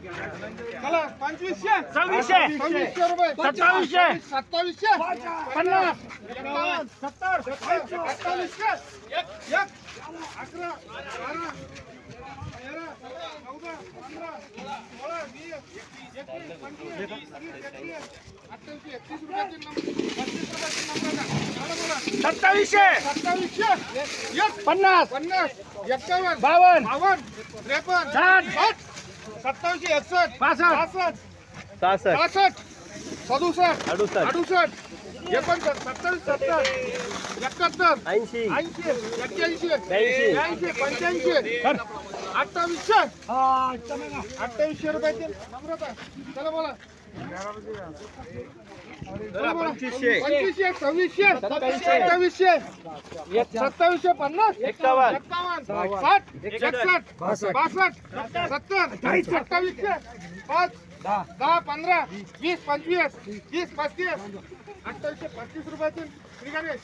चला पंचवीसशे. सव्वीसशे. सव्वीसशे रुपये. सत्तावीसशे. सत्तावीसशे. पन्नास. सत्तर. अठ्ठावीसशे एक अकरा. बारा. तेरा. चौदा. पंधरा. सोळा. वीस. एकवीस. पंचवीस तीस. एकतीस अठ्ठावीसशे. एकतीस रुपयाचे नंबर. पस्तीस रुपयाचे नंबर का बोला बोला. सत्तावीसशे. सत्तावीसशे. एक. पन्नास. पन्नास. एक्कावन्न. बावन्न. बावन्न. त्रेपन्न. साठ. सत्तावीसशे एकसष्ट पासष्ट. सहासष्ट पासष्ट. सदुसष्ट अडुसष्ट. अडुसष्ट एकोणसष्ट सत्तावीस सत्तर एकाहत्तर ऐंशी. ऐंशी एक्क्याऐंशी ब्याऐंशी. ब्याऐंशी पंच्याऐंशी अठ्ठावीसशे. अठ्ठावीसशे रुपयाचे नम्रता. चला बोला. पंचवीसशे. पंचवीसशे सव्वीसशे सत्तावीसशे. सत्तावीसशे. पन्नास. एक्कावन्न. एक्कावन्न साठ. एकसष्ट. बासष्ट. सत्तर. अठ्ठावीसशे पाच. दहा पंधरा वीस पंचवीस तीस पस्तीस अठ्ठावीसशे पस्तीस रुपयाचे निघाले.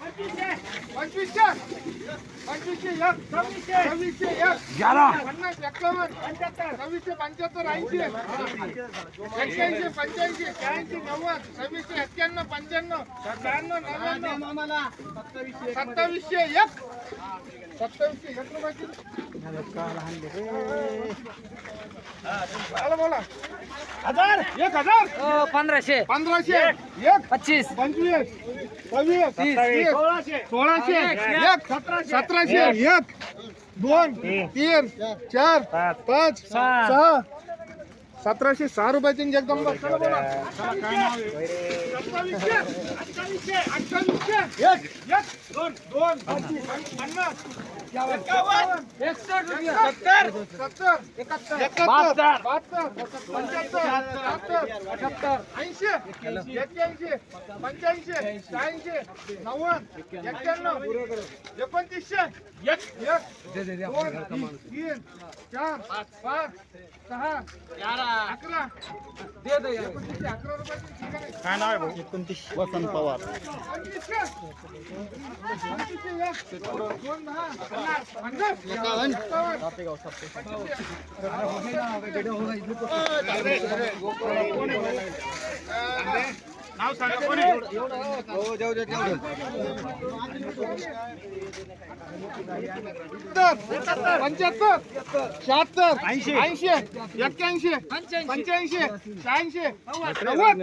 पंचवीसशे पंचवीसशे एक सव्वीसशे सव्वीसशे एक पन्नास एक्कावन्न पंच्याहत्तर सव्वीसशे पंच्याहत्तर ऐंशी एक्क्याऐंशी पंच्याऐंशी शहाऐंशी नव्वद सव्वीसशे एक्क्याण्णव पंच्याण्णव शहाण्णव नव्याण्णव सत्तावीसशे एक. हजार एक हजार. पंधराशे. पंधराशे एक पच्चीस. पंचवीस सव्वीस सोळाशे. सोळाशे एक सतराशे. एक दोन तीन चार पाच सहा. सतराशे सहा रुपयाचे जगदंबा एक एक दोन दोन पन्नास एकावन्न सत्तर सत्तर एकाहत्तर बहात्तर. बहात्तर पंच्याहत्तर अठ्याहत्तर ऐंशी एक्क्याऐंशी पंच्याऐंशी शहाऐंशी नव्वद एक्क्याण्णव एकोणतीसशे एक एक दोन तीन चार पाच सहा अकरा एकोणतीसशे अकरा रुपयाची काय नाव आहे भाऊ पवार नाव सांगा कोण? पंच्याहत्तर. शहात्तर. ऐंशी. ऐंशी. एक्क्याऐंशी. पंच्याऐंशी. शहाऐंशी. नव्वद.